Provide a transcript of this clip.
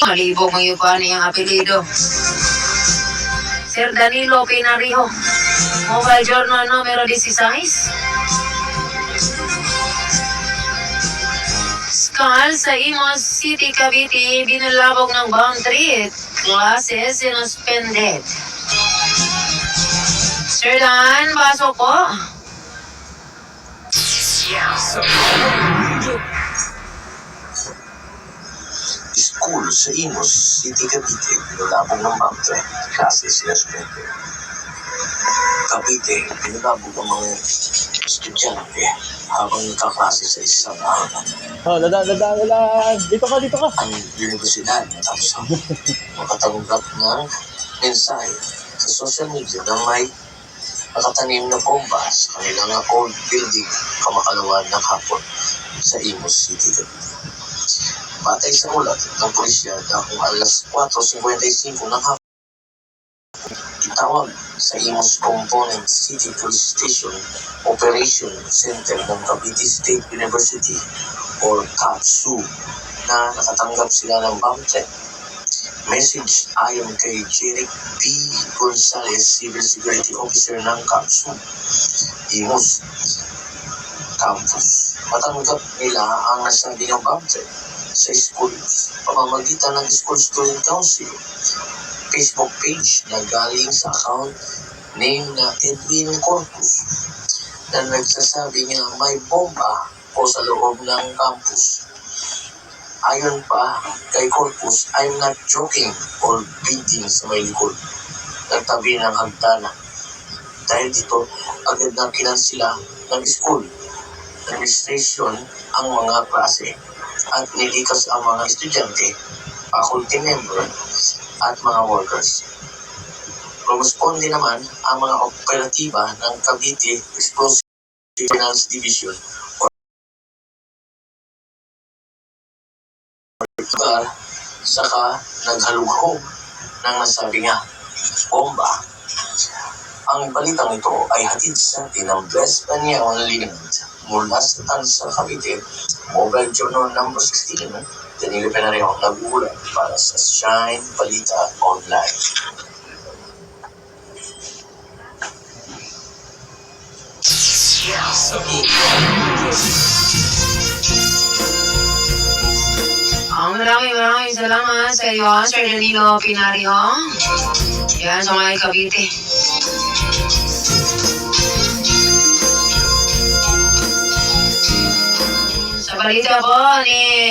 Malibog ang yupa niyang apelido. Sir Danilo Pinariho. Mobile Journal numero 16. Skal sa Imos City, Cavite, binalabog ng boundary. Klase sinuspended. Sir Dan, pasok po. School sa Imos, City Cavite, pinulabong ng bangke, klase sinuspende. Cavite, pinulabong ng mga estudyante habang nagkaklase sa isang araw. Oh, dada, dada, dada. Dito ka, dito ka. Ang universidad natapos ang makatanggap ng mensahe sa social media na may nakatanim na bomba sa kanilang old building kamakalawan ng hapon sa Imos City, Cavite. Batay sa ulat ng pulisya na kung alas 4.55 ng hapon, itawag sa Imos Component City Police Station Operation Center ng Cavite State University or CAPSU na nakatanggap sila ng threat. Message ayon kay Jeric P. Gonzalez, Civil Security Officer ng CAPSU, Imos Campus. Matanggap nila ang nasabi ng threat sa school. Pamamagitan ng School Student Council. Facebook page na galing sa account name na Edwin Corpus na nagsasabi niya may bomba po sa loob ng campus. Ayon pa kay Corpus, I'm not joking or beating sa may likod. Ng tabi ng hagdanan. Dahil dito, agad na kinansila ng school. Administration ang mga klase at nilikas ang mga estudyante, faculty member at mga workers. Rumusponde naman ang mga operatiba ng Cavite Explosive Finance Division o lugar saka naghalughog ng nasabi nga bomba. Ang balitang ito ay hatid sa atin ng Bless Panyaon Lingad mula sa Tansa, Cavite, Mobile Journal number 16, Danilo Penarejo nag-uulat para sa Shine Balita Online. Ang maraming maraming salamat sa iyo, Sir Danilo Pinario. Yan sa mga Cavite. Sa balita po ni